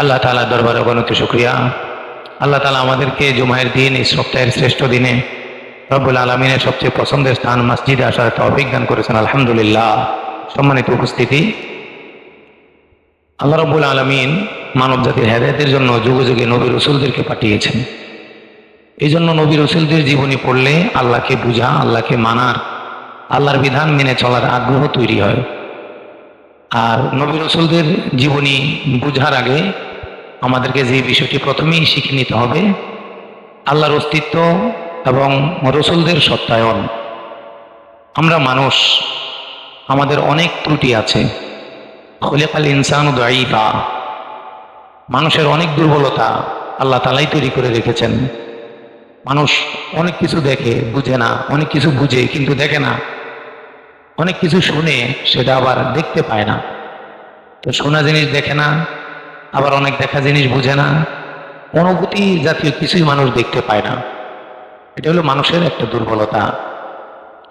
আল্লাহ তালা দরবারে অগণিত শুক্রিয়া। আল্লাহ তালা আমাদেরকে জুমায়ের দিন, এই সপ্তাহের শ্রেষ্ঠ দিনে রব্বুল আলমিনের সবচেয়ে পছন্দের স্থান, মসজিদে আসার একটা অভিজ্ঞান করেছেন, আলহামদুলিল্লাহ। সম্মানিত উপস্থিতি। আল্লাহ রব্বুল আলমিন মানব জাতির হেদায়তের জন্য যুগে যুগে নবী রসুলদেরকে পাঠিয়েছেন। এই জন্য নবী রসুলদের জীবনী পড়লে আল্লাহকে বুঝা, আল্লাহকে মানার, আল্লাহর বিধান মেনে চলার আগ্রহ তৈরি হয়। আর নবী রসুলদের জীবনী বুঝার আগে আমাদেরকে যে বিষয়টি প্রথমেই শিখে নিতে হবে, আল্লাহর অস্তিত্ব এবং রসুলদের সত্যায়ন। আমরা মানুষ, আমাদের অনেক ত্রুটি আছে। খলিফাল ইনসান দায়ীফা মানুষের অনেক দুর্বলতা আল্লাহ তালাই তৈরি করে রেখেছেন। মানুষ অনেক কিছু দেখে, বুঝে না, অনেক কিছু বুঝে কিন্তু দেখে না। অনেক কিছু শুনে সেটা আবার দেখতে পায় না। তো শোনা জিনিস দেখে না, আবার অনেক দেখা জিনিস বুঝে না, অনুভূতি জাতীয় কিছুই মানুষ দেখতে পায় না। এটা হলো মানুষের একটা দুর্বলতা।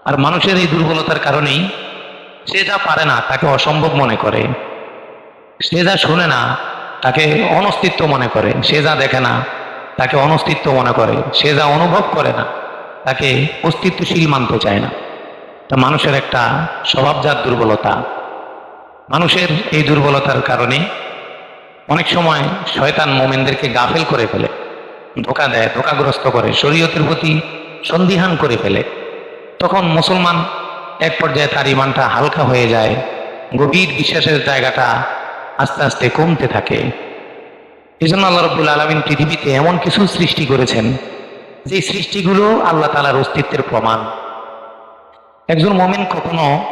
আর মানুষের এই দুর্বলতার কারণেই সে যা পারে না তাকে অসম্ভব মনে করে। সে যা শোনে না তাকে অনস্তিত্ব মনে করে। সে যা দেখে না তাকে অনস্তিত্ব মনে করে। সে যা অনুভব করে না তাকে অস্তিত্বশীল মানতে চায় না। তা মানুষের একটা স্বভাবজাত দুর্বলতা। মানুষের এই দুর্বলতার কারণে অনেক সময় শয়তান মোমেনদেরকে গাফেল করে ফেলে, ধোকা দেয়, ধোকাগ্রস্ত করে, শরীয়তের প্রতি সন্দিহান করে ফেলে। তখন মুসলমান এক পর্যায়ে তার ইমানটা হালকা হয়ে যায়, গভীর বিশ্বাসের জায়গাটা আস্তে আস্তে কমতে থাকে। এই জন্য আল্লাহ রব্বুল আলমিন পৃথিবীতে এমন কিছু সৃষ্টি করেছেন, যে সৃষ্টিগুলো আল্লাহ তালার অস্তিত্বের প্রমাণ। একজন মমিন কখনো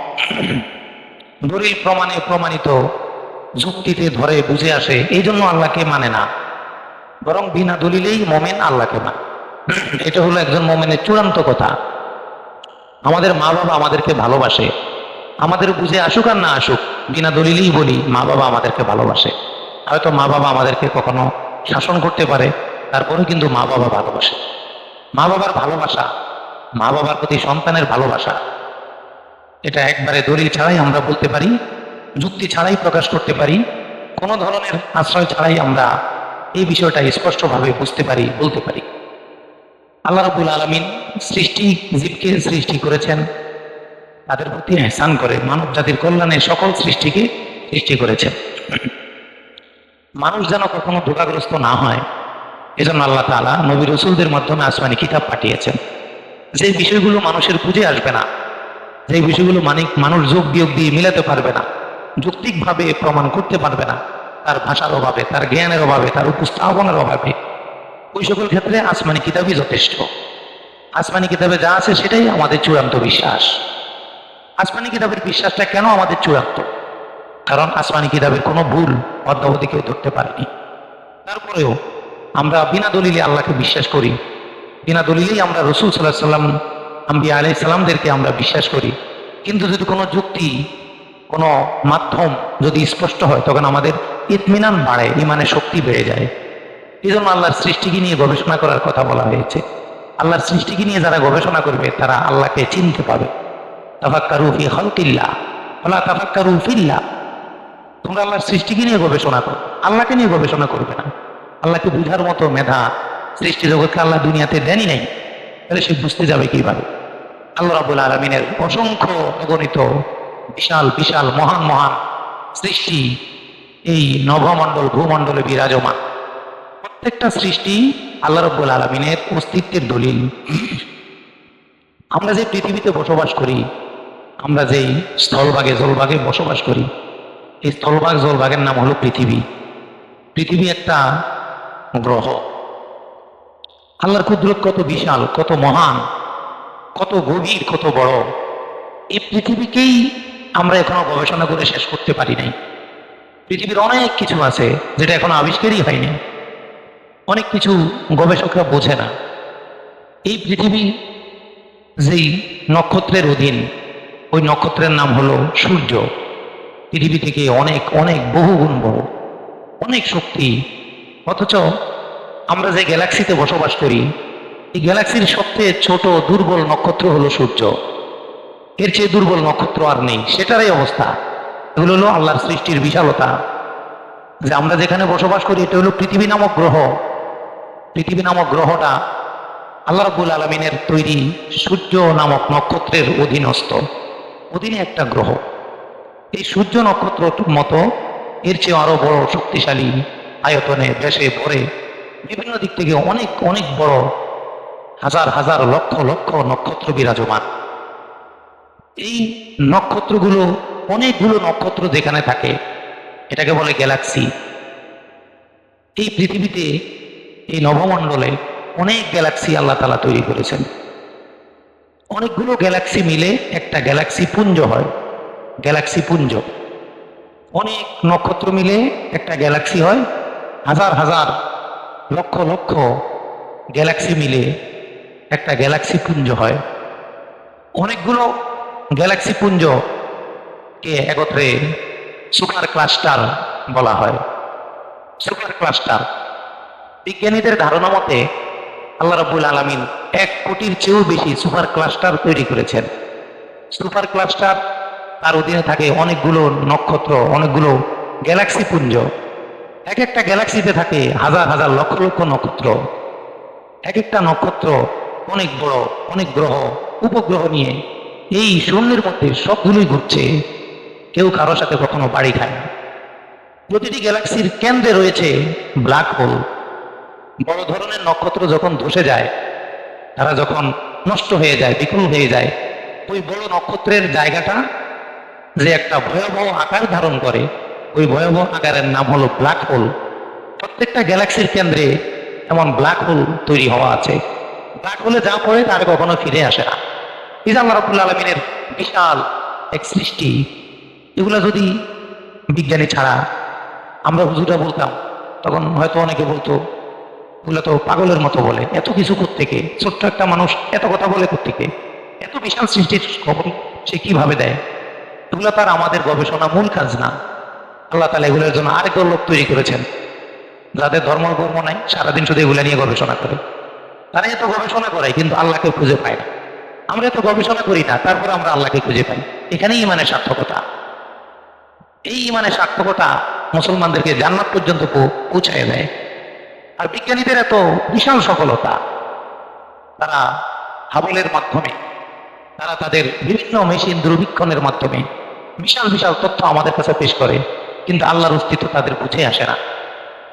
দলিল প্রমাণে প্রমাণিত যুক্তিতে ধরে বুঝে আসে এই জন্য আল্লাহকে মানে না। বরং বিনা দলিলেই মমেন আল্লাহকে মানে। এটা হলো একজন মোমেনের চূড়ান্ত কথা। আমাদের মা বাবা আমাদেরকে ভালোবাসে। আমাদের বুঝে আসুক আর না আসুক, বিনা দলিলেই বলি মা বাবা আমাদেরকে ভালোবাসে। হয়তো মা বাবা আমাদেরকে কখনো শাসন করতে পারে তারপরে কিন্তু মা বাবা ভালোবাসে। মা বাবার ভালোবাসা মা বাবার প্রতি সন্তানের ভালোবাসা এটা একবারে দলিল ছাড়াই আমরা বলতে পারি, যুক্তি ছাড়াই প্রকাশ করতে পারি, কোনো ধরনের আশ্রয় ছাড়াই আমরা এই বিষয়টা স্পষ্টভাবে বুঝতে পারি, বলতে পারি। আল্লাহ রবুল আলমিন সৃষ্টি জীবকে সৃষ্টি করেছেন, তাদের প্রতি এহসান করে, মানব জাতির কল্যাণে সকল সৃষ্টিকে সৃষ্টি করেছেন। মানুষ যেন কখনো ধোকাগ্রস্ত না হয়, এজন্য আল্লাহ তাআলা নবী রসুলদের মাধ্যমে আসমানি কিতাব পাঠিয়েছেন। যে বিষয়গুলো মানুষের বুঝে আসবে না যে বিষয়গুলো মানে মানুষ যোগ বিয়োগ দিয়ে মিলাতে পারবে না, যৌক্তিকভাবে প্রমাণ করতে পারবে না, তার ভাষার অভাবে, তার জ্ঞানের অভাবে, তার উপস্থাপনের অভাবে। ওই সকল ক্ষেত্রে আসমানি কিতাবই যথেষ্ট। আসমানি কিতাবে যা আছে সেটাই আমাদের চূড়ান্ত বিশ্বাস। আসমানি কিতাবের বিশ্বাসটা কেন আমাদের চূড়ান্ত? কারণ আসমানি কিতাবের কোনো ভুল অদ্যাবধি কেউ ধরতে পারেনি। তারপরেও আমরা বিনা দলিলে আল্লাহকে বিশ্বাস করি, বিনা দলিলেই আমরা রসুল সাল্লাহ সাল্লাম আম্বি আলাই সাল্লামদেরকে আমরা বিশ্বাস করি। কিন্তু যদি কোনো যুক্তি, কোনো মাধ্যম যদি স্পষ্ট হয়, তখন আমাদের ইতমিনান বাড়ে, ইমানের শক্তি বেড়ে যায়। এই জন্য আল্লাহর সৃষ্টিকে নিয়ে গবেষণা করার কথা বলা হয়েছে। আল্লাহর সৃষ্টিকে নিয়ে যারা গবেষণা করবে, তারা আল্লাহকে চিনতে পাবে। তাফাক্কারু ফি খালকিল্লাহ ওলা তাফাক্কারু ফিল্লাহ। তোমরা আল্লাহর সৃষ্টিকে নিয়ে গবেষণা করো, আল্লাহকে নিয়ে গবেষণা করবে না। আল্লাহকে বুঝার মতো মেধা সৃষ্টি জগৎকে আল্লাহ দুনিয়াতে দেনই নাই। তাহলে সে বুঝতে যাবে কীভাবে। আল্লাহ রাবুল আলমিনের অসংখ্য অগণিত বিশাল বিশাল, মহান মহান সৃষ্টি এই নভমণ্ডল ভূমণ্ডলে বিরাজমান। প্রত্যেকটা সৃষ্টি আল্লাহ রব্বুল আলমিনের অস্তিত্বের দলিল। আমরা যে পৃথিবীতে বসবাস করি, আমরা যেই স্থলভাগে, জলভাগে বসবাস করি, এই স্থলভাগ, জলভাগের নাম হলো পৃথিবী। পৃথিবী একটা গ্রহ। আল্লাহর কুদরত কত বিশাল, কত মহান, কত গভীর, কত বড়। এই পৃথিবীকেই আমরা এখনও গবেষণা করে শেষ করতে পারি নাই। পৃথিবীর অনেক কিছু আছে যেটা এখনও আবিষ্কারই হয়নি। অনেক কিছু গবেষকরা বোঝে না। এই পৃথিবী যেই নক্ষত্রের অধীন, ওই নক্ষত্রের নাম হলো সূর্য। পৃথিবী থেকে অনেক অনেক বহুগুণ বড়, অনেক শক্তি। অথচ আমরা যে গ্যালাক্সিতে বসবাস করি, এই গ্যালাক্সির সবচেয়ে ছোট দুর্বল নক্ষত্র হলো সূর্য। এর চেয়ে দুর্বল নক্ষত্র আর নেই। সেটারই অবস্থা। এগুলো হলো আল্লাহর সৃষ্টির বিশালতা। যে আমরা যেখানে বসবাস করি, এটা হলো পৃথিবী নামক গ্রহ। পৃথিবী নামক গ্রহটা আল্লাহ রাব্বুল আলমিনের তৈরি সূর্য নামক নক্ষত্রের অধীনস্থ। অধীনে একটা গ্রহ। এই সূর্য নক্ষত্র মতো এর চেয়ে আরও বড় শক্তিশালী আয়তনে বেশে ভরে বিভিন্ন দিক থেকে অনেক অনেক বড় হাজার হাজার লক্ষ লক্ষ নক্ষত্র বিরাজমান। এই নক্ষত্রগুলো অনেকগুলো নক্ষত্র যেখানে থাকে, এটাকে বলে গ্যালাক্সি। এই পৃথিবীতে এই নবমণ্ডলে অনেক গ্যালাক্সি আল্লাহ তালা তৈরি করেছেন। অনেকগুলো গ্যালাক্সি মিলে একটা গ্যালাক্সি পুঞ্জ হয়, গ্যালাক্সি পুঞ্জ। অনেক নক্ষত্র মিলে একটা গ্যালাক্সি হয়, হাজার হাজার লক্ষ লক্ষ গ্যালাক্সি মিলে একটা গ্যালাক্সি পুঞ্জ হয়। অনেকগুলো গ্যালাক্সি পুঞ্জ কে একত্রে সুপার ক্লাস্টার বলা হয়। Super cluster. বিজ্ঞানীদের ধারণা মতে আল্লাহ রাব্বুল আলামিন এক কোটির চেয়েও বেশি সুপার ক্লাস্টার তৈরি করেছেন। সুপার ক্লাস্টার তার অধীনে থাকে অনেকগুলো নক্ষত্র, অনেকগুলো গ্যালাক্সি পুঞ্জ। এক একটা গ্যালাক্সিতে থাকে হাজার হাজার লক্ষ লক্ষ নক্ষত্র। এক একটা নক্ষত্র অনেক বড়, অনেক গ্রহ, উপগ্রহ নিয়ে এই শূন্যের মধ্যে সবগুলোই ঘুরছে। কেউ কারোর সাথে কখনো বাড়ি খায় প্রতিটি গ্যালাক্সির কেন্দ্রে রয়েছে ব্ল্যাক হোল। বড় ধরনের নক্ষত্র যখন ধসে যায়, তারা যখন নষ্ট হয়ে যায়, বিকল হয়ে যায়, ওই বড় নক্ষত্রের জায়গাটা যে একটা ভয়াবহ আকার ধারণ করে ওই ভয়াবহ আকারের নাম হলো ব্ল্যাক হোল প্রত্যেকটা গ্যালাক্সির কেন্দ্রে এমন ব্ল্যাক হোল তৈরি হওয়া আছে। ব্ল্যাক হোলে যা পড়ে তার কখনো ফিরে আসে না। ইজা আল্লাহ রাবুল্লা আলমিনের বিশাল এক সৃষ্টি। এগুলো যদি বিজ্ঞানী ছাড়া আমরা হুজুরা বলতাম, তখন হয়তো অনেকে বলতো, এগুলো তো পাগলের মতো বলে। এত কিছু থেকে ছোট্ট একটা মানুষ এত কথা বলে থেকে এত বিশাল সৃষ্টির খবর সে কীভাবে দেয়? এগুলো তার আমাদের গবেষণা মূল কাজ না। আল্লাহ তালা এগুলোর জন্য আরেক লোক তৈরি করেছেন। যাদের ধর্ম কর্ম নাই, সারাদিন শুধু এগুলো নিয়ে গবেষণা করে। তারা এত গবেষণা করে, কিন্তু আল্লাহকে খুঁজে পায় না। আমরা এত গবেষণা করি না, তারপরে আমরা আল্লাহকে খুঁজে পাই। এখানেই ইমানের সার্থকতা। এই ইমানের সার্থকতা মুসলমানদেরকে জান্নাত পর্যন্ত পৌঁছায় দেয়। আর বিজ্ঞানীদের এত বিশাল সফলতা। তারা হাবলের মাধ্যমে, তারা তাদের বিভিন্ন মেশিন দুর্বীক্ষণের মাধ্যমে বিশাল বিশাল তথ্য আমাদের কাছে পেশ করে। কিন্তু আল্লাহর অস্তিত্ব তাদের বুঝে আসে না।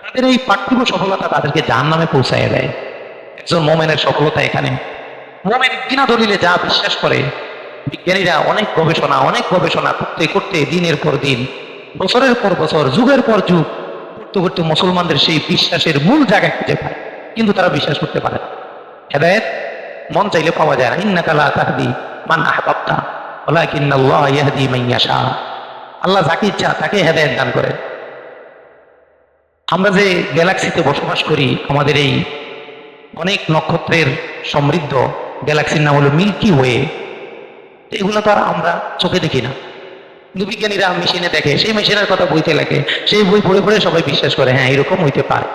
তাদের এই পার্থিব সফলতা তাদেরকে জাহান নামে পৌঁছায় দেয়। একজন মোমেনের সফলতা এখানে। মোমেন বিনা দলিলে যা বিশ্বাস করে, বিজ্ঞানীরা অনেক গবেষণা অনেক গবেষণা করতে করতে দিনের পর দিন, বছরের পর বছর, যুগের পর যুগ, করতে করতে মুসলমানদের সেই বিশ্বাসের মূল জায়গায় খুঁজে পায়। কিন্তু তারা বিশ্বাস করতে পারে না। হেদায়েত মন চাইলে পাওয়া যায় না। ইন্নাকা লা তাহদি মান আহবাবতা, ওয়ালাকিন্নাল্লাহ ইয়াহদি মান ইয়াশা। আল্লাহ যাকে ইচ্ছা তাকে হেদায়েত দান করে। আমরা যে গ্যালাক্সিতে বসবাস করি, আমাদের এই অনেক নক্ষত্রের সমৃদ্ধ গ্যালাক্সির নাম হলো মিল্কি ওয়ে। এগুলো তো আর আমরা চোখে দেখি না। কিন্তু বিজ্ঞানীরা মেশিনে দেখে, সেই মেশিনের কথা বইতে লাগে সেই বই পড়ে পড়ে সবাই বিশ্বাস করে হ্যাঁ এরকম হইতে পারে।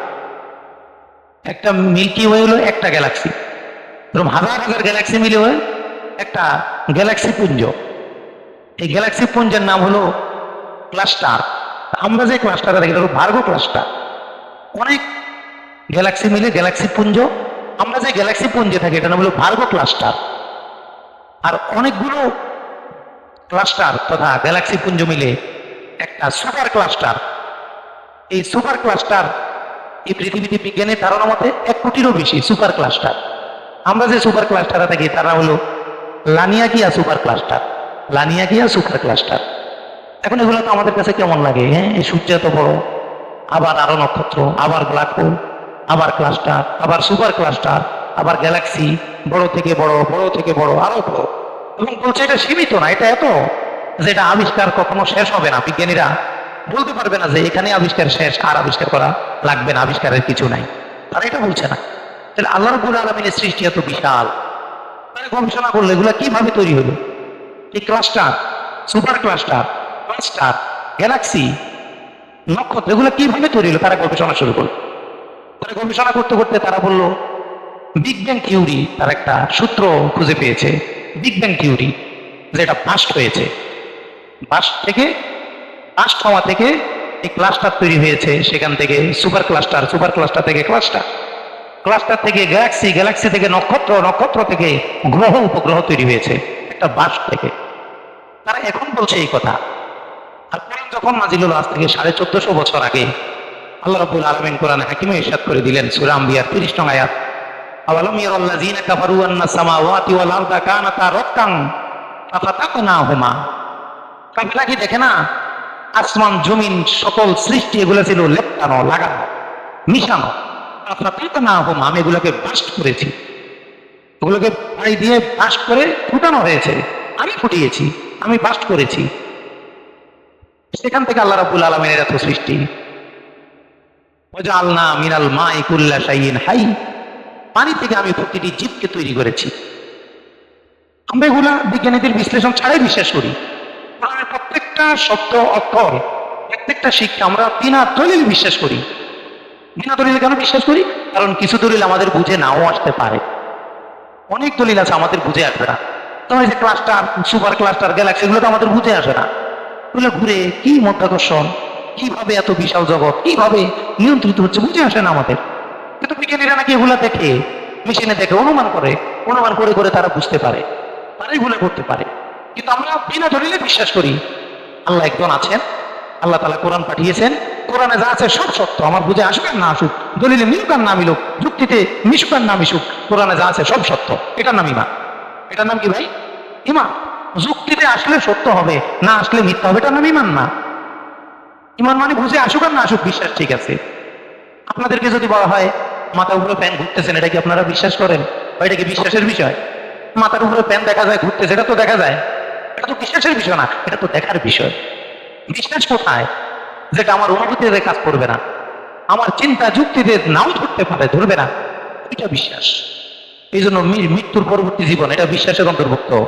একটা মিল্কি ওয়ে হলো একটা গ্যালাক্সি। এরকম হাজার হাজার গ্যালাক্সি মিলে হয়, একটা গ্যালাক্সি পুঞ্জ। এই গ্যালাক্সি পুঞ্জের নাম হলো ক্লাস্টার আমরা যে ক্লাস্টারটা দেখি এটা ভার্গো ক্লাস্টার অনেক গ্যালাক্সি মিলে গ্যালাক্সি পুঞ্জ। আমরা যে গ্যালাক্সি পুঞ্জে থাকি এটা নাম হলো ভার্গো ক্লাস্টার আর অনেকগুলো ক্লাস্টার তথা গ্যালাক্সি পুঞ্জ মিলে একটা সুপার ক্লাস্টার এই সুপার ক্লাস্টার এই পৃথিবীতে বিজ্ঞানের ধারণা মতে এক কোটিরও বেশি সুপার ক্লাস্টার আমরা যে সুপার ক্লাস্টারে থাকি তারা হলো Laniakea super cluster Laniakea super cluster এখন এগুলো তো আমাদের কাছে কেমন লাগে হ্যাঁ? এই সূর্য এত বড়, আবার আরও নক্ষত্র, আবার ব্ল্যাক হোল আবার ক্লাস্টার আবার সুপার ক্লাস্টার আবার গ্যালাক্সি বড় থেকে বড় বড় থেকে বড়, আরও বড়। এবং বলছে এটা সীমিত না, এটা এত যে এটা আবিষ্কার কখনো শেষ হবে না। বিজ্ঞানীরা বলতে পারবে না যে এখানে আবিষ্কার শেষ, আর আবিষ্কার করা লাগবে না, আবিষ্কারের কিছু নাই। তারা এটা বলছে না। তাহলে আল্লাহ রবুল আলমিনের সৃষ্টি এত বিশাল। গবেষণা করল এগুলো কীভাবে তৈরি হলো? এই cluster super cluster cluster galaxy নক্ষত্র, এগুলো কীভাবে তৈরি হলো? তারা গবেষণা শুরু করল। তারা গবেষণা করতে করতে তারা বলল বিগ ব্যাং থিওরি তার একটা সূত্র খুঁজে পেয়েছে। বিগ ব্যাং থিওরি যেটা বাস্ট হয়েছে। বাস্ট থেকে বাস্ট হওয়া থেকে এই ক্লাস্টার তৈরি হয়েছে। সেখান থেকে সুপার ক্লাস্টার সুপার ক্লাস্টার থেকে ক্লাস্টার ক্লাস্টার থেকে গ্যালাক্সি গ্যালাক্সি থেকে নক্ষত্র নক্ষত্র থেকে গ্রহ, উপগ্রহ তৈরি হয়েছে। একটা বাস থেকে। তারা এখন বলছে এই কথা। আর কোরআন যখন নাজিল হলো আজ থেকে সাড়ে চোদ্দশো বছর আগে, আল্লাহ রাব্বুল আলামিন কোরআন হাকিমে ইরশাদ করে দিলেন সূরা আম্বিয়ার 30 নং আয়াত। আওয়ালাম ইয়ারাল্লাযীনা কাফারু আন্না সামাওয়াতি ওয়াল আরদা কানাতা রাক্কান ফাফাতাকনাহুমা কাফেলা কি দেখে না? আসমান, জমিন, সকল সৃষ্টি এগুলো ছিল লেপটানো, লাগানো, মিশানো। ফাফাতাকনাহুমা আমি এগুলোকে বাস্ট করেছি। ওগুলোকে পাই দিয়ে বাস্ট করে ফুটানো হয়েছে। আমি ফুটিয়েছি, আমি বাস্ট করেছি। সেখান থেকে আল্লাহ রাব্বুল আলামিনের এত সৃষ্টি। মিনাল মাই কুল্লা শাইইন হাই। পানি থেকে আমি প্রতিটি জীবকে তৈরি করেছি। আমরা এগুলা বিজ্ঞানীদের বিশ্লেষণ ছাড়াই বিশ্বাস করি। প্রত্যেকটা শব্দ, অক্ষর, প্রত্যেকটা শিক্ষা আমরা বিনা দলিল বিশ্বাস করি। বিনা দলিল কেন বিশ্বাস করি? কারণ কিছু দলিল আমাদের বুঝে নাও আসতে পারে। অনেক দলিল আছে আমাদের বুঝে আসবে না। তোমার যে ক্লাস্টার সুপার ক্লাস্টার গ্যালাক্সি এগুলো তো আমাদের বুঝে আসে না। এগুলো ঘুরে কি মধ্যাকর্ষণ, কীভাবে এত বিশাল জগৎ, কীভাবে নিয়ন্ত্রিত হচ্ছে বুঝে আসে না আমাদের। কিন্তু বিজ্ঞানীরা নাকি এগুলা দেখে মেশিনে দেখে, অনুমান করে অনুমান করে করে তারা বুঝতে পারে, তারাই ভুলে করতে পারে। কিন্তু আমরা বিনা দলিলে বিশ্বাস করি, আল্লাহ একজন আছেন, আল্লাহ তালা কোরআন পাঠিয়েছেন, কোরআনে যা আছে সব সত্য, আমার বুঝে আসুক আর না আসুক, দলিলে মিলুক আর না মিলুক, যুক্তিতে মিশুক আর না মিশুক, কোরআনে যা আছে সব সত্য, এটার নাম ইমান এটার নাম কি ভাই? ইমান যুক্তিতে আসলে সত্য হবে, না আসলে মিথ্যা হবে, এটা নাম ইমান না। ইমান মানে বুঝে আসুক আর না আসুক, বিশ্বাস ঠিক আছে। আপনাদেরকে যদি বলা হয়, মাথার উপরে প্যান ঘুরতেছেন এটা কি আপনারা বিশ্বাস করেন? এটা কি বিশ্বাসের বিষয়? মাথার উপরে ফ্যান দেখা যায়, ঘুরতেছে, এটা তো দেখা যায়। এটা তো বিশ্বাসের বিষয় না, এটা তো দেখার বিষয়। বিশ্বাস কোথায়? যেটা আমার অনুভূতিতে কাজ করবে না। আমার চিন্তা যুক্তিতে নাও ধরতে পারে, ধরবে না। এটা বিশ্বাস। এই জন্য মৃত্যুর পরবর্তী জীবন, এটা বিশ্বাসের অন্তর্ভুক্ত।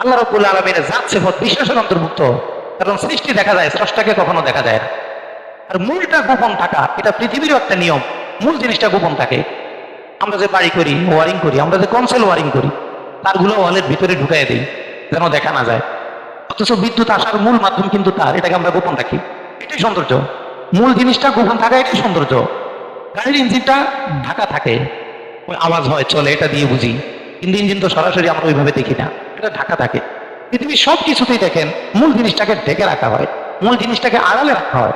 আল্লাহ রব্বুল আলমের যাচ্ছে পথ বিশ্বাসের অন্তর্ভুক্ত। কারণ সৃষ্টি দেখা যায়, স্রষ্টাকে কখনো দেখা যায় না। আর মূলটা গোপন থাকা, এটা পৃথিবীরও একটা নিয়ম। মূল জিনিসটা গোপন থাকে। আমরা যে বাড়ি করি, ওয়ারিং করি, আমরা যে কনসেল ওয়ারিং করি, তারগুলো ওয়ালের ভিতরে ঢুকাই দিই, যেন দেখা না যায়। অথচ বিদ্যুৎ আসার মূল মাধ্যম কিন্তু তার, এটাকে আমরা গোপন রাখি। এটাই সৌন্দর্য। মূল জিনিসটা গোপন থাকা, এটাই সৌন্দর্য। গাড়ির ইঞ্জিনটা ঢাকা থাকে। ওই আওয়াজ হয়, চলে, এটা দিয়ে বুঝি। কিন্তু ইঞ্জিন তো সরাসরি আমরা ওইভাবে দেখি না। এটা ঢাকা থাকে। পৃথিবীর সব কিছুতেই দেখেন মূল জিনিসটাকে ঢেকে রাখা হয়, মূল জিনিসটাকে আড়ালে রাখা হয়।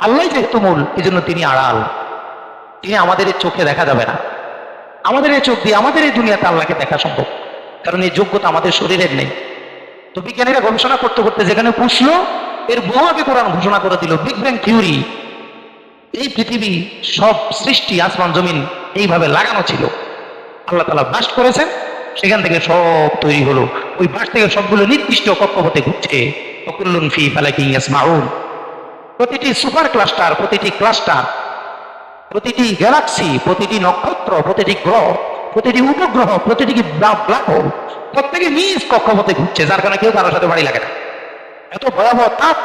আল্লাহ যেহেতু মূল এই জন্য তিনি আড়াল। তিনি আমাদের এই চোখে দেখা যাবে না। আমাদের এই চোখ দিয়ে আমাদের এই দুনিয়াতে আল্লাহকে দেখা সম্ভব। কারণ এই যোগ্যতা আমাদের শরীরের নেই। তো বিজ্ঞানীরা গবেষণা করতে করতে যেখানে পুষলো এর বহু আগে কোরআন ঘোষণা করে দিল বিগ ব্যাং থিওরি এই পৃথিবী সব সৃষ্টি, আসমান, জমিন এইভাবে লাগানো ছিল। আল্লাহ তালা বাস করেছেন। সেখান থেকে সব তৈরি হলো। ওই বাস থেকে সবগুলো নির্দিষ্ট কক্ষপথে ঘুরছে। অকুল্লুন ফি ফালাকি প্রতিটি সুপার ক্লাস্টার, প্রতিটি ক্লাস্টার, প্রতিটি গ্যালাক্সি, প্রতিটি নক্ষত্র, প্রতিটি গ্রহ, প্রতিটি উপগ্রহ, প্রতিটি ব্ল্যাক হোল প্রত্যেকে নিজ কক্ষপথে ঘুরছে, যার কারণে কেউ কারোর সাথে বাড়ি লাগে না। এত ভয়াবহ তাপ,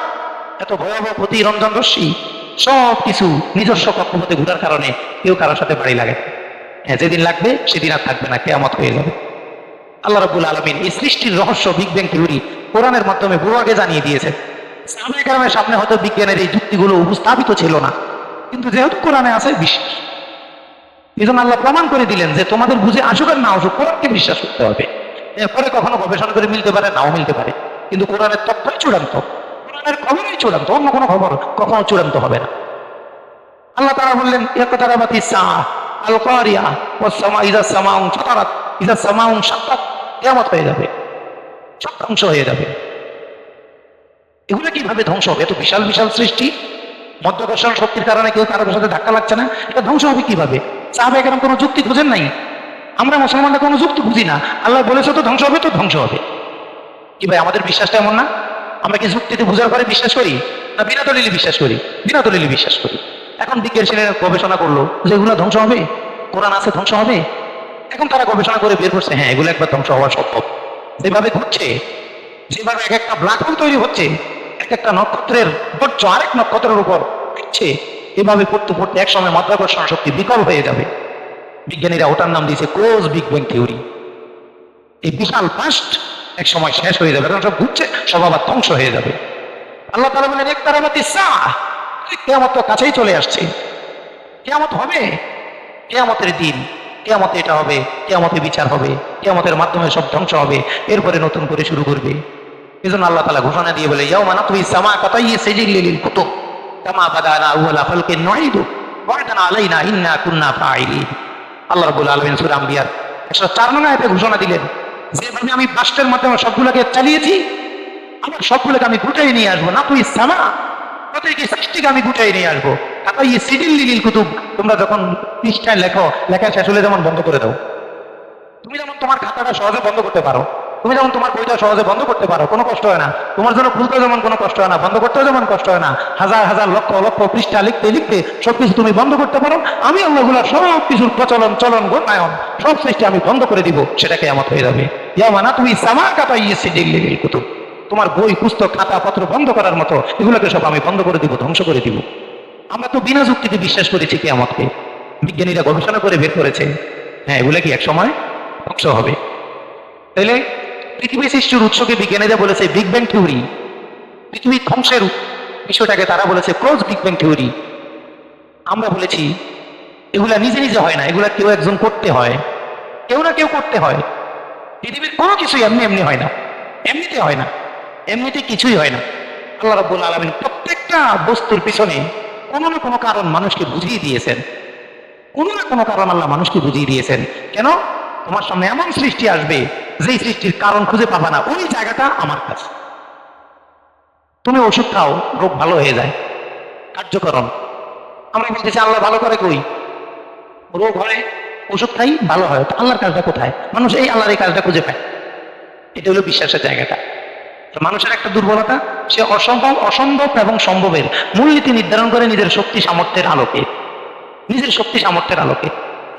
এত ভয়াবহ প্রতিরঞ্জন রশ্মি, সব কিছু নিজস্ব কক্ষপথে ঘুরার কারণে কেউ কারোর সাথে বাড়ি লাগে। হ্যাঁ যেদিন লাগবে, সেদিন আর থাকবে না, কেয়ামত হয়ে যাবে। আল্লাহ রাবুল আলমিন এই সৃষ্টির রহস্য বিগ ব্যাং থিওরি কোরআনের মাধ্যমে আগে জানিয়ে দিয়েছে সামনে কারণের সামনে হয়তো বিজ্ঞানের এই যুক্তিগুলো উপস্থাপিত ছিল না। কিন্তু যেহেতু কোরআনে আছে বিশ্বাস এই জন্য আল্লাহ প্রমাণ করে দিলেন যে তোমাদের বুঝে আসুক আর না আসুক, কোরআনকে বিশ্বাস করতে হবে। এরপরে কখনো গবেষণা করে মিলতে পারে, নাও মিলতে পারে। কিন্তু কোরআনের তথ্যই চূড়ান্ত। কোরআনের খবরই চূড়ান্ত, অন্য কোনো খবর কখনো চূড়ান্ত হবে না। আল্লাহ তারা বললেন ইকতারাবাতি সাআ আল কারিয়া ওয়াস সামা ইযা সামাউন ফাতারাত ইযা সামাউন শাক্কাত কিয়ামত হয়ে যাবে। সব ধ্বংস হয়ে যাবে। এগুলো কীভাবে ধ্বংস হবে? এত বিশাল বিশাল সৃষ্টি। মধ্যাকর্ষণ শক্তির কারণে কেউ কারোর সাথে ধাক্কা লাগছে না। এটা ধ্বংস হবে কীভাবে? সাহাবে এরকম কোনো যুক্তি খুঁজেন নাই? আমরা মুসলমানরা কোনো যুক্তি বুঝি না। আল্লাহ বলেছে তো ধ্বংস হবে, তো ধ্বংস হবে। কি ভাই, আমাদের বিশ্বাসটা এমন না? আমরা কি যুক্তিতে বোঝার পরে বিশ্বাস করি? না বিনা দলিলে বিশ্বাস করি? বিনা দলিলে বিশ্বাস করি। এখন বিজ্ঞানীরা গবেষণা করল যে এগুলো ধ্বংস হবে? কোরআন আছে, ধ্বংস হবে? এখন তারা গবেষণা করে বের করছে হ্যাঁ এগুলো একবার ধ্বংস হওয়া সম্ভব। যেভাবে ঘটছে, যেভাবে এক একটা ব্ল্যাক হোল তৈরি হচ্ছে, এক একটা নক্ষত্রের বর্জ্য আরেক নক্ষত্রের উপর পিচ্ছে এভাবে পড়তে পড়তে একসময় মাধ্যাকর্ষণ শক্তি বিকল হয়ে যাবে। বিজ্ঞানীরা ওটার নাম দিয়েছে ক্লোজ বিগ ব্যাং থিওরি এই বিশাল পাস্ট এক সময় শেষ হয়ে যাবে, কারণ সব ঘুরছে, সব আবার ধ্বংস হয়ে যাবে। আল্লাহ তালা বলেন, এক তারাবাতি সাহ কেয়ামত তো কাছেই চলে আসছে। কেয়ামত হবে, কেয়ামতের দিন। কেয়ামতে এটা হবে, কেয়ামতে বিচার হবে, কেয়ামতের মাধ্যমে সব ধ্বংস হবে, এরপরে নতুন করে শুরু করবে। এই জন্য আল্লাহ তালা ঘোষণা দিয়ে বলে যাও মানা তুই সামা কথাই সেজিল লিলিল কুতুব, কামা বাদানা আউয়ালা ফালকে নয়দু ওয়াদানা আলাইনা ইন্না কুন্না আল্লাহ রাব্বুল আলামিন সূরা আম্বিয়ার 104 নং আয়াতে ঘোষণা দিলেন, যেভাবে আমি বাস্টের মাধ্যমে সবগুলোকে চালিয়েছি, আমার সবগুলোকে আমি গুটাই নিয়ে আসব না তুই সামা প্রত্যেকে সৃষ্টিকে আমি গুটাই নিয়ে আসব। ইয়ে সিডিল লিলিল কুতুব, তোমরা যখন পৃষ্ঠায় লেখো, লেখা শেষ হলে যেমন বন্ধ করে দাও। তুমি যেমন তোমার খাতাটা সহজে বন্ধ করতে পারো, তুমি যেমন তোমার বইটা সহজে বন্ধ করতে পারো, কোনো কষ্ট হয় না। তোমার জন্য খুলতে যেমন কোনো কষ্ট হয় না, বন্ধ করতেও যেমন কষ্ট হয় না। হাজার হাজার লক্ষ লক্ষ পৃষ্ঠা লিখতে লিখতে সবকিছু তুমি বন্ধ করতে পারো। আমি আল্লাহগুলার সব কিছুর প্রচলন, চলন ঘটনায়ন সব সৃষ্টি আমি বন্ধ করে দিব সেটাকে আমার হয়ে যাবে। ইয়া মানা তুমি সামা কাটা ইয়েছি ডিল্লি কুতুব। তোমার বই, পুস্তক, খাতা, পত্র বন্ধ করার মতো, এগুলোকে সব আমি বন্ধ করে দিব, ধ্বংস করে দিব। আমরা তো বিনা যুক্তিতে বিশ্বাস করেছি কি আমাকে বিজ্ঞানীরা গবেষণা করে বের করেছে। হ্যাঁ এগুলো কি এক সময়? ধ্বংস হবে। তাহলে পৃথিবী সৃষ্টির উৎসকে বিজ্ঞানীরা বলেছে বিগ ব্যাং থিওরি পৃথিবী ধ্বংসের বিষয়টাকে তারা বলেছে ক্লোজ বিগ ব্যাং থিওরি আমরা বলেছি, এগুলা নিজে নিজে হয় না, এগুলা কেউ একজন করতে হয়। কেউ না কেউ করতে হয়। পৃথিবীর কোনো কিছুই এমনি এমনি হয় না। এমনিতে হয় না। এমনিতে কিছুই হয় না। আল্লাহ রাব্বুল আলামিন প্রত্যেকটা বস্তুর পিছনে কোনো না কোনো কারণ মানুষকে বুঝিয়ে দিয়েছেন। কোনো না কোনো কারণ আল্লাহ মানুষকে বুঝিয়ে দিয়েছেন। কেন? তোমার সামনে এমন সৃষ্টি আসবে, যেই সৃষ্টির কারণ খুঁজে পাবা না। ওই জায়গাটা আমার কাছে। তুমি ওষুধ খাও, রোগ ভালো হয়ে যায়। কার্যকরণ আমরা বলতেছি, আল্লাহ ভালো করে কই? রোগ হয়, ওষুধ খাই, ভালো হয়। আল্লাহর কাজটা কোথায়? মানুষ এই আল্লাহর এই কাজটা খুঁজে পায়। এটা হলো বিশ্বাসের জায়গাটা। মানুষের একটা দুর্বলতা, সে অসম্ভব অসম্ভব এবং সম্ভবের মূলনীতি নির্ধারণ করে নিজের শক্তি সামর্থ্যের আলোকে। নিজের শক্তি সামর্থ্যের আলোকে।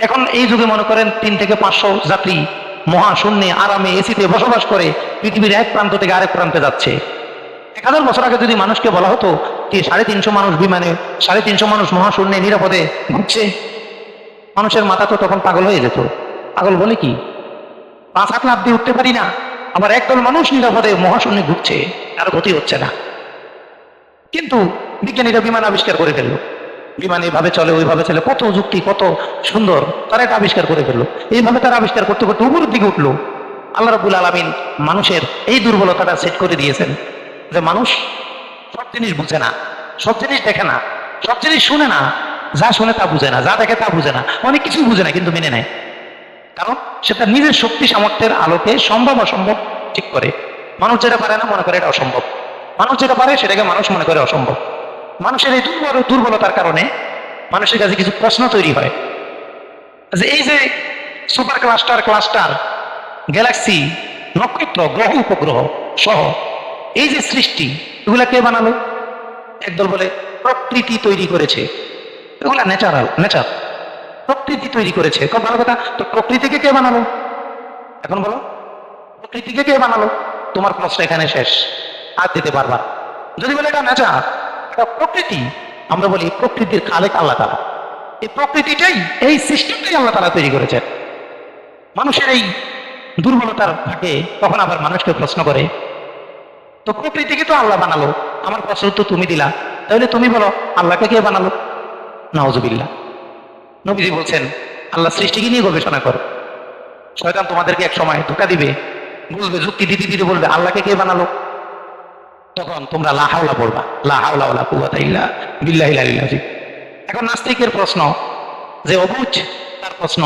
এখন এই যুগে মনে করেন তিন থেকে পাঁচশো যাত্রী মহাশূন্যে আরামে এসিতে বসবাস করে, পৃথিবীর এক প্রান্ত থেকে আরেক প্রান্তে যাচ্ছে। এক হাজার বছর আগে যদি মানুষকে বলা হতো যে সাড়ে তিনশো মানুষ বিমানে, সাড়ে তিনশো মানুষ মহাশূন্যে নিরাপদে ঘুরছে, মানুষের মাথা তো তখন পাগল হয়ে যেত। পাগল বলে কি? পাঁচ হাত লাভ দিয়ে উঠতে পারি না। আবার একদল মানুষ নিরাপদে মহাশূন্যে ঘুরছে, আর ক্ষতি হচ্ছে না। কিন্তু বিজ্ঞানীরা বিমান আবিষ্কার করে ফেলল। বিমান এইভাবে চলে, ওইভাবে চলে, কত যুক্তি, কত সুন্দর, তারা এটা আবিষ্কার করে ফেলল। এইভাবে তারা আবিষ্কার করতে করতে উপরের দিকে উঠল। আল্লাহ রাবুল আলমিন মানুষের এই দুর্বলতাটা সেট করে দিয়েছেন যে মানুষ সব জিনিস বুঝে না, সব জিনিস দেখে না, সব জিনিস শুনে না, যা শুনে তা বুঝে না, যা দেখে তা বুঝে না, অনেক কিছুই বুঝে না, কিন্তু মেনে নেয়। কারণ সেটা নিজের শক্তি সামর্থ্যের আলোকে সম্ভব অসম্ভব ঠিক করে। মানুষ যেটা পারে না মনে করে এটা অসম্ভব। মানুষ যেটা পারে সেটাকে মানুষ মনে করে অসম্ভব। মানুষের এই দুর্বল দুর্বলতার কারণে মানুষের কাছে কিছু প্রশ্ন তৈরি হয়। যে এই যে সুপার ক্লাস্টার ক্লাস্টার, গ্যালাক্সি, নক্ষত্র, গ্রহ, উপগ্রহ সহ এই যে সৃষ্টি, এগুলা কে বানালো? একদল বলে প্রকৃতি তৈরি করেছে। এগুলা ন্যাচারাল নেচার প্রকৃতি তৈরি করেছে। খুব ভালো কথা, তো প্রকৃতিকে কে বানালো? এখন বলো, প্রকৃতিকে কে বানালো? তোমার প্রশ্ন এখানে শেষ, আর দিতে পারবা যদি বলে এটা এটা প্রকৃতি, আমরা বলি প্রকৃতির খালেক আল্লাহ তালা এই প্রকৃতিটাই, এই সিস্টেমটাই আল্লাহ তালা তৈরি করেছেন মানুষের এই দুর্বলতার থাকে তখন আবার মানুষকে প্রশ্ন করে, তো প্রকৃতিকে তো আল্লাহ বানালো? আমার প্রশ্ন তো তুমি দিলা। তাহলে তুমি বলো, আল্লাহকে কে বানালো? নওয়াজবিল্লা নবীজি বলছেন, আল্লাহ সৃষ্টিকে নিয়ে গবেষণা করো। শয়তান তোমাদেরকে এক সময় ধোকা দিবে বুঝবে যুক্তি দিতে দিতে বলবে, আল্লাহকে কে বানালো? তখন তোমরা লাহাওলা পড়বা লাহাওলা ওলা কুয়াতা বিল্লাহি এখন নাস্তিকের প্রশ্ন, যে অবুজ তার প্রশ্ন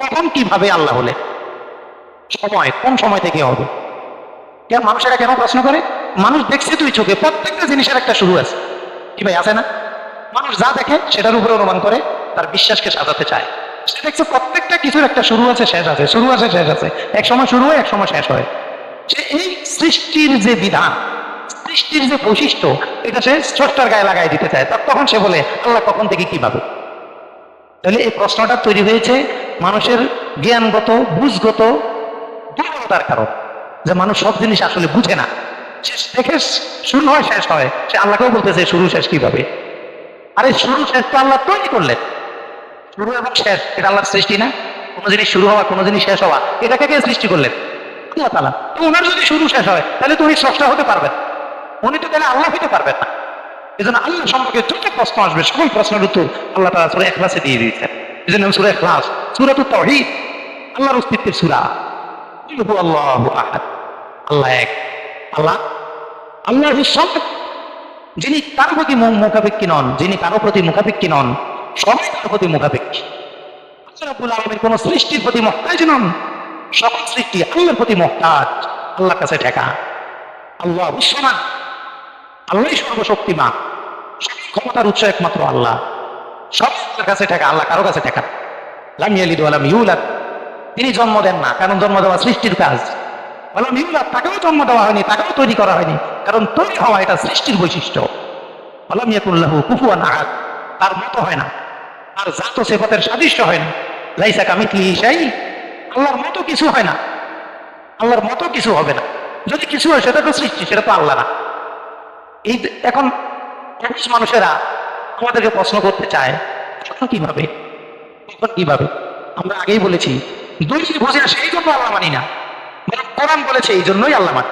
কখন কীভাবে আল্লাহ হলে সময়, কোন সময় থেকে হবে? কেন মানুষেরা কেন প্রশ্ন করে? মানুষ দেখছে তুই চোখে, প্রত্যেকটা জিনিসের একটা শুরু আছে। কি ভাই, আছে না? মানুষ যা দেখে, সেটার উপরে অনুমান করে। তার বিশ্বাসকে সাজাতে চায়। সে দেখছে? প্রত্যেকটা কিছুর একটা শুরু আছে, শেষ আছে, শুরু আছে, শেষ আছে। এক সময় শুরু হয়, এক সময় শেষ হয়। সে এই সৃষ্টির যে বিধান, সৃষ্টির যে বৈশিষ্ট্য, এটা সে স্রষ্টার গায়ে লাগাই দিতে চায়। তার তখন সে বলে, আল্লাহ কখন থেকে কীভাবে তাহলে এই প্রশ্নটা তৈরি হয়েছে মানুষের জ্ঞানগত, বুঝগত দুর্বলতার কারণ। যে মানুষ সব জিনিস আসলে বুঝে না। দেখে শুরু হয়, শেষ হয়। সে আল্লাহকেও বলতেছে, শুরু, শেষ কীভাবে? আরে শুরু, শেষ তো আল্লাহ তৈরি করলেন। শুরু এবং শেষ, এটা আল্লাহর সৃষ্টি না? কোনো জিনিস শুরু হওয়া, কোনো জিনিস শেষ হওয়া, এটাকে কে সৃষ্টি করলেন? আল্লাহ তালা তো ওনার যদি শুরু শেষ হয়, তাহলে তো উনি স্রষ্টা হতে পারবেন। উনি তো তাহলে আল্লাহ হতে পারবেন না? এজন্য আল্লাহ সম্পর্কে যত প্রশ্ন আসবে। সকল প্রশ্নের উত্তর আল্লাহ তারা সুরা এখলাসে দিয়ে দিয়েছেন। এই জন্য সুরা এখলাস সুরা তো তহিদ আল্লাহর অস্তিত্বের সুরা। আল্লাহ আহাদ। আল্লাহ এক, আল্লাহ আল্লাহ সব যিনি কারও প্রতি মুখাপেক্ষী নন, যিনি কারও প্রতি মুখাপেক্ষী নন সবাই কারও প্রতি মুখাপেক্ষী। আল্লাহ রাব্বুল আলামিন কোন সৃষ্টির প্রতি মহতাজ নন। সকল সৃষ্টি আল্লাহর প্রতি মহতাজ, আল্লাহর কাছে ঠেকা। আল্লাহ বিশ্বমান। আল্লাহই সর্বশক্তিমান। সব ক্ষমতার উৎস একমাত্র আল্লাহ। সব কাছে ঠেকা, আল্লাহ কারও কাছে ঠেকা লাম ইয়ালিদ ওয়া লাম ইউলাদ। তিনি জন্ম দেন না, কারণ জন্ম দেওয়া সৃষ্টির কাজ। ওয়ালাম ইউলাদ, তাকেও জন্ম দেওয়া হয়নি, তাকেও তৈরি করা হয়নি। কারণ তৈরি হওয়া এটা সৃষ্টির বৈশিষ্ট্য। ওয়ালাম ইয়াকুল্লাহু কুফুয়ান আহাদ। তার মতো হয় না। আর জাত সেফাতের সাদৃশ্য হয় না। লাইসা কামিতলি সেই আল্লাহর মতো কিছু হয় না। আল্লাহর মতো কিছু হবে না। যদি কিছু হয়, সেটা তো সৃষ্টি, সেটা তো আল্লাহ না। এই এখন অনেক মানুষেরা আমাদেরকে প্রশ্ন করতে চায় এখন কীভাবে? এখন কীভাবে? আমরা আগেই বলেছি দলিল বুঝে সেই জন্য আল্লাহ মানি না। কোরআন বলেছে এই জন্যই আল্লাহ মানি।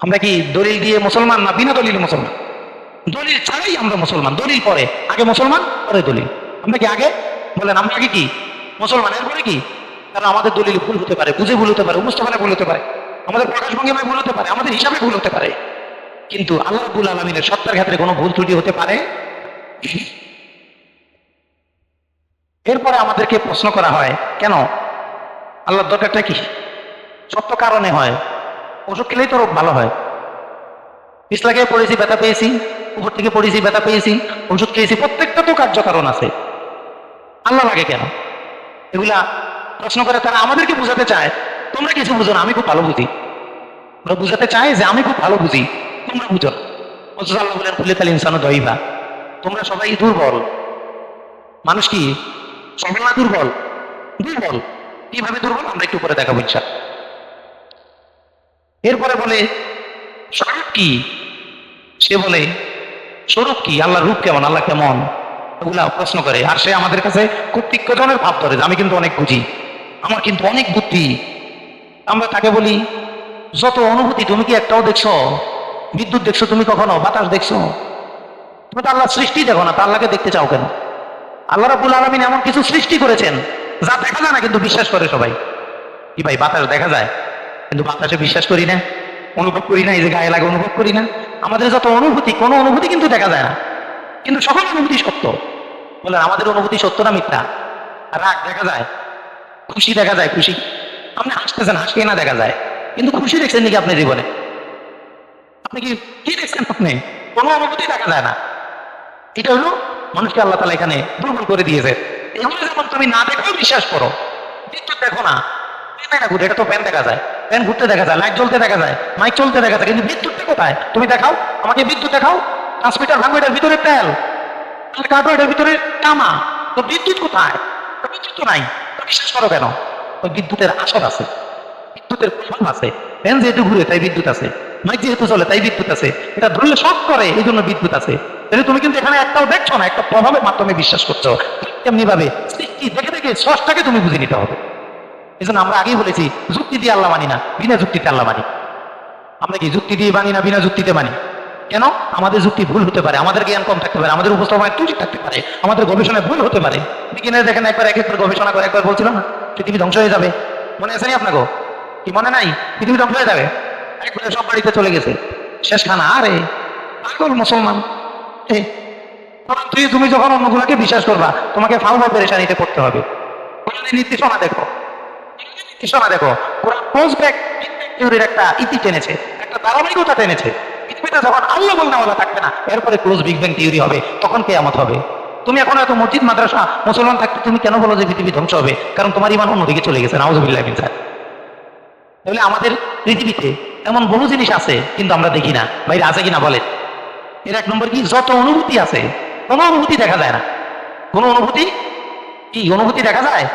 আমরা কি দলিল দিয়ে মুসলমান না, বিনা দলিল মুসলমান? দলিল ছাড়াই আমরা মুসলমান, দলিল পরে। আগে মুসলমান, পরে দলিল। আমরা কি আগে? বলেন, আমরা আগে কি? মুসলমান, এরপরে কি? কারণ আমাদের দলিল ভুল হতে পারে, বুঝে ভুল হতে পারে উপস্থাপনায় ভুল হতে পারে, আমাদের প্রকাশ ভঙ্গিমায় ভুল হতে পারে, আমাদের হিসাবে ভুল হতে পারে। কিন্তু আল্লাহ রাব্বুল আলমিনের সত্তার ক্ষেত্রে কোনো ভুল ত্রুটি হতে পারে? এরপরে আমাদেরকে প্রশ্ন করা হয়, কেন? আল্লাহর দরকারটা কি? সত্য কারণে হয় ওষুধ খেলেই তো রোগ ভালো হয়। পিছলাকে পড়েছি, ব্যথা পেয়েছি উপর থেকে পড়েছি, ব্যথা পেয়েছি ওষুধ খেয়েছি, প্রত্যেকটা তো কার্যকারণ আছে। আল্লাহ লাগে কেন? এগুলা প্রশ্ন করে তারা আমাদেরকে বোঝাতে চায়, তোমরা কিছু বুঝো না, আমি খুব ভালো বুঝি। ওরা বুঝাতে চায় যে আমি খুব ভালো বুঝি, তোমরা বুঝো। অথচ আল্লাহ বলেন খুলে কাল ইনসানো দইবা তোমরা সবাই দুর্বল। মানুষ কি? সবল না দুর্বল? দুর্বল। কীভাবে দুর্বল? আমরা একটু পরে দেখাবো ইনশা এরপরে বলে স্বরূপ কি? সে বলে, স্বরূপ কি? আল্লাহর রূপ কেমন? আল্লাহ কেমন? ওগুলা প্রশ্ন করে। আর সে আমাদের কাছে খুব তীক্ষ্ণজনের ভাব ধরে আমি কিন্তু অনেক বুঝি। আমার কিন্তু অনেক বুদ্ধি। আমরা তাকে বলি, যত অনুভূতি তুমি কি একটাও দেখছ? বিদ্যুৎ দেখছ তুমি কখনো? বাতাস দেখছ? তুমি তো আল্লাহ সৃষ্টি দেখো না, তা আল্লাহকে দেখতে চাও কেন? আল্লাহ রাবুল আলমিন এমন কিছু সৃষ্টি করেছেন, যা দেখা যায় না কিন্তু বিশ্বাস করে সবাই। কি ভাই, বাতাস দেখা যায়, কিন্তু বাতাসে বিশ্বাস করি না? অনুভব করি না, এই যে গায়ে লাগে অনুভব করি না। আমাদের যত অনুভূতি, কোনো অনুভূতি কিন্তু দেখা যায় না। কিন্তু সকল অনুভূতি সত্য। বলেন আমাদের অনুভূতি সত্য না মিথ্যা? রাগ দেখা যায়, খুশি দেখা যায়, খুশি। আপনি হাসতেছেন হাসি না দেখা যায়। কিন্তু খুশি দেখছেন নাকি আপনি জীবনে? আপনি কি কি দেখছেন আপনি? কোনো অনুভূতি দেখা যায় না। এটা হলো মানুষকে আল্লাহ তালা এখানে দুর্বল করে দিয়েছে। এগুলো যেমন তুমি না দেখেও বিশ্বাস করো বিদ্যুৎ দেখো না। তো ফ্যান দেখা যায়। ফ্যান ঘুরতে দেখা যায় লাইট জ্বলতে দেখা যায় মাইক চলতে দেখা যায়, কিন্তু কোথায়? তুমি দেখাও, আমাকে বিদ্যুৎ দেখাও। ট্রান্সমিটার এটার ভিতরে তেল কাটো এটার ভিতরে তো বিদ্যুৎ কোথায়? বিদ্যুৎ তো নাই। বিশ্বাস করো কেন? ওই বিদ্যুতের আসর আছে। বিদ্যুতের আছে। ফ্যান যেহেতু ঘুরে, তাই বিদ্যুৎ আছে। মাইক যেহেতু চলে, তাই বিদ্যুৎ আছে। এটা ধরলে শখ করে, এই জন্য বিদ্যুৎ আছে। তাহলে তুমি কিন্তু এখানে একটাও দেখছ না, একটা প্রভাবের মাধ্যমে বিশ্বাস করছ। তেমনি ভাবে সৃষ্টি দেখে দেখে সষ্টাকে তুমি বুঝে নিতে হবে। এই জন্য আমরা আগেই বলেছি, যুক্তি দিয়ে আল্লাহ মানি না, বিনা যুক্তিতে আল্লাহ মানি। আমরা কি যুক্তি দিয়ে মানি না, বিনা যুক্তিতে মানি? কেন? আমাদের যুক্তি ভুল হতে পারে, আমাদের জ্ঞান কম থাকতে পারে, আমাদের উপস্থাপনায় ত্রুটি থাকতে পারে, আমাদের গবেষণায় ভুল হতে পারে। বিজ্ঞানীরা দেখেন একবার, এক একবার গবেষণা করে, একবার বলছিল না, পৃথিবী ধ্বংস হয়ে যাবে। মনে আছে নি আপনাকে? কি মনে নাই? পৃথিবী ধ্বংস হয়ে যাবে। একবারে সব বাড়িতে চলে গেছে। শেষ খানা আরে, পাগল মুসলমান। তুই তুমি যখন অন্যগুলোকে বিশ্বাস করবা, তোমাকে ফাউ বা পেরেশানিতে করতে হবে। নির্দেশনা দেখো। নির্দেশনা দেখো কোরআন পোস্ট ব্যাক থিওরির একটা ইতি টেনেছে, একটা ধারাবাহিকতা টেনেছে। পৃথিবীতে যখন আল্লাহ বলনা বলা থাকবে না, এরপরে ক্লোজ বিগ ব্যাং থিওরি হবে, তখন কেয়ামত হবে। তুমি এখন এত মসজিদ, মাদ্রাসা, মুসলমান থাকতে তুমি কেন বলো যে পৃথিবী ধ্বংস হবে? কারণ তোমার ইমান অন্যদিকে চলে গেছে, নাউজুবিল্লাহ মিন। তাহলে আমাদের পৃথিবীতে এমন বহু জিনিস আছে, কিন্তু আমরা দেখি না। বাইরে আছে কিনা বলেন এর এক নম্বর কি? যত অনুভূতি আছে, কোনো অনুভূতি দেখা যায় না। কোনো অনুভূতি কি? অনুভূতি দেখা যায়?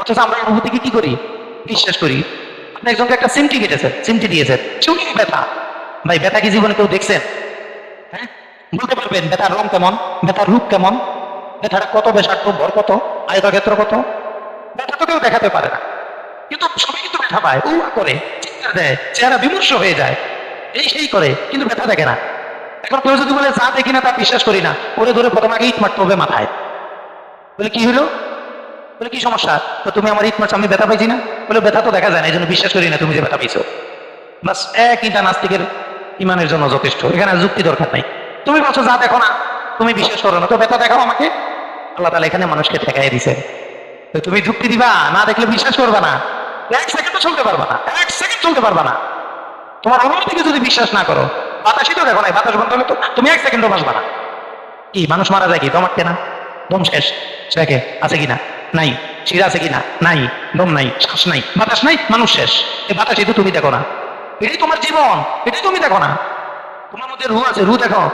অথচ আমরা অনুভূতিকে কি করি? বিশ্বাস করি, আপনি একজনকে একটা সিমটি কেটেছেন সিমটি দিয়েছেন। চুরি ব্যথা ভাই ব্যথা কি জীবনে কেউ দেখছেন? হ্যাঁ? বলতে পারবেন ব্যথার রং কেমন? ব্যথার রূপ কেমন? ব্যথাটা কত বেসার্থ ভর কত? আয়তক্ষেত্র কত? ব্যথা তো কেউ দেখাতে পারে না। কিন্তু সবাই কিন্তু ব্যথা পায়। উ করে, চিৎকার দেয়, চেহারা বিমর্ষ হয়ে যায়। এই সেই করে, কিন্তু ব্যথা দেখে না। এখন কেউ যদি বলে, যা দেখি না তা বিশ্বাস করি না। ওরে ধরে প্রথম আগে ইট মারতে হবে মাথায়। বলে কি হলো? বলে, কি সমস্যা? তো তুমি আমার ইট মারছো আমি ব্যথা পাইছি না? বলে, ব্যথা তো দেখা যায় না, এই জন্য বিশ্বাস করি না তুমি যে ব্যথা পাইছো। বাস, এক ইটা নাস্তিকের ইমানের জন্য যথেষ্ট। এখানে যুক্তি দরকার নাই। তুমি বলছো, যা দেখো না, তুমি বিশ্বাস করো না। তো ব্যথা দেখাও আমাকে। আল্লাহ তালা এখানে মানুষকে ঠেকাই দিছে। তো তুমি যুক্তি দিবা, না দেখলে বিশ্বাস করবা না। এক সেকেন্ডও চলতে পারবা না। এক সেকেন্ড চলতে পারবা না। তোমার অনুমতিকে যদি বিশ্বাস না করো, বাতাসই তো দেখো নাই, বাতাস বন্ধ হলে তো তুমি এক সেকেন্ডও বাঁচবা না। কি, মানুষ মারা যায় কি? তোমার কেনা? দম শেষ। দেখে আছে কিনা নাই শিরা আছে কিনা নাই, দম নাই, শ্বাস নাই, বাতাস নাই, মানুষ শেষ। এই বাতাসই তো তুমি দেখো না। এটাই তোমার জীবন এটাই তুমি দেখো না। তোমার মধ্যে রু আছে রু দেখো।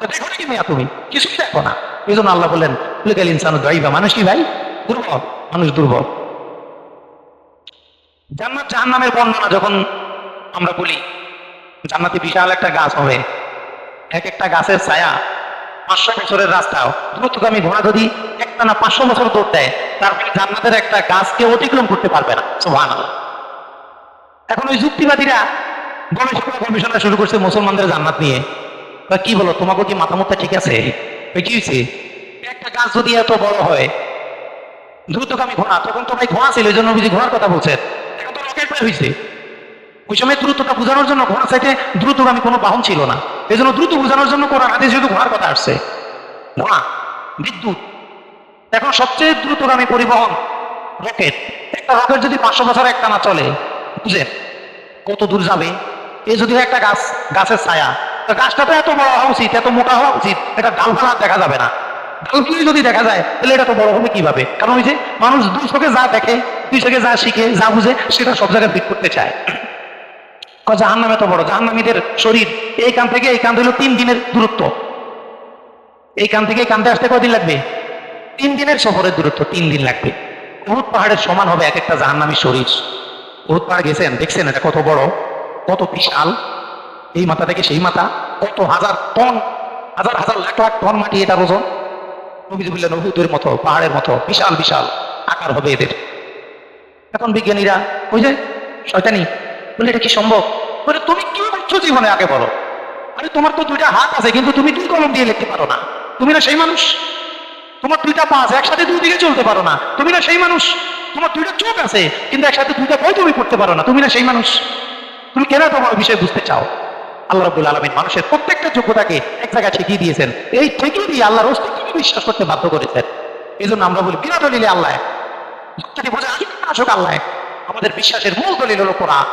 দেখো নাকি মেয়া তুমি? কিছুই দেখো না। এই জন্য আল্লাহ বললেন লিগাল ইনসান দইবা মানুষ কি ভাই? দুর্বল, মানুষ দুর্বল। জান্নাত জাহান্নামের বর্ণনা যখন আমরা বলি, জান্নাতে বিশাল একটা গাছ হবে। এক একটা গাছের ছায়া পাঁচশো বছরের রাস্তাও দ্রুতগামী ঘোড়া যদি একটা না পাঁচশো বছর দৌড় দেয় তারপরে জান্নাতের একটা গাছকে অতিক্রম করতে পারবে না। সোহান এখন ওই যুক্তিবাদীরা গবেষণা গবেষণা শুরু করছে মুসলমানদের জান্নাত নিয়ে। বা কি বলো তোমাকে কি মুথা ঠিক আছে? কি হয়েছে একটা গাছ যদি এত বড় হয় দ্রুতগামী ঘোড়া, তখন তো ভাই ঘোড়া ছিল, এই জন্য ঘোড়ার কথা বলছেন। এখন তো রকেট হয়েছে ওই সময় দ্রুতটা বোঝানোর জন্য ঘোড়া সাইডে দ্রুতগামী কোনো বাহন ছিল না। এই জন্য দ্রুত বোঝানোর জন্য কোরআন হাতে শুধু ঘোড়ার কথা আসছে। ঘোড়া, বিদ্যুৎ, এখন সবচেয়ে দ্রুতগামী পরিবহন রকেট। একটা রকেট যদি পাঁচশো বছর একটা না চলে বুঝেন কত দূর যাবে? এ যদি একটা গাছ, গাছের ছায়া। গাছটা তো এত বড় হওয়া উচিত, এত মোটা হওয়া উচিত, এটা ডালপালা দেখা যাবে না। ডালগুলি যদি দেখা যায়, তাহলে এটা তো বড় হবে কীভাবে? কারণ ওই যে মানুষ দুই চোখে যা দেখে, দুই চোখে যা শিখে, যা বুঝে, সেটা সব জায়গায় ফিট করতে চায়। জাহান নামে তো বড়, জাহান্নামীদের শরীর, এই কান থেকে এই কান হলো তিন দিনের দূরত্ব। এই কান থেকে এই কানতে আসতে কদিন লাগবে? তিন দিনের সফরের দূরত্ব, তিন দিন লাগবে। উহুদ পাহাড়ের সমান হবে এক একটা জাহান্নামী শরীর। উহুদ পাহাড় গেছেন, দেখছেন এটা কত বড়, কত বিশাল। এই মাথা থেকে সেই মাথা, কত হাজার টন, হাজার হাজার লাখ লাখ টন মাটি এটা ওজন। নবীজি বললেন মতো, পাহাড়ের মতো, বিশাল বিশাল আকার হবে এদের। এখন বিজ্ঞানীরা, ওই যে, শয়তানি বলে, এটা কি সম্ভব? বলে, তুমি কি করছ জীবনে আগে বলো? আরে, তোমার তো দুইটা হাত আছে, কিন্তু তুমি দুই কলম দিয়ে লিখতে পারো না। তুমি না সেই মানুষ। তোমার দুইটা পা আছে, একসাথে দুই দিকে চলতে পারো না। তুমি না সেই মানুষ। তোমার দুইটা চোখ আছে, কিন্তু একসাথে দুইটা বই তুমি পড়তে পারো না। তুমি না সেই মানুষ। তুমি কেন তোমার বিষয় বুঝতে চাও? আল্লাহ রাবুল আলমিন মানুষের প্রত্যেকটা যোগ্যতাকে এক জায়গায় ঠেকিয়ে দিয়েছেন। এই ঠেকিয়ে দিয়ে আল্লাহর অস্তিত্বকে বিশ্বাস করতে বাধ্য করেছেন। এই জন্য আমরা বলি, বিনা দলিলে আল্লাহ বোঝা আসুক আল্লাহ আমাদের বিশ্বাসের মূল দলিল হলো কোরআন।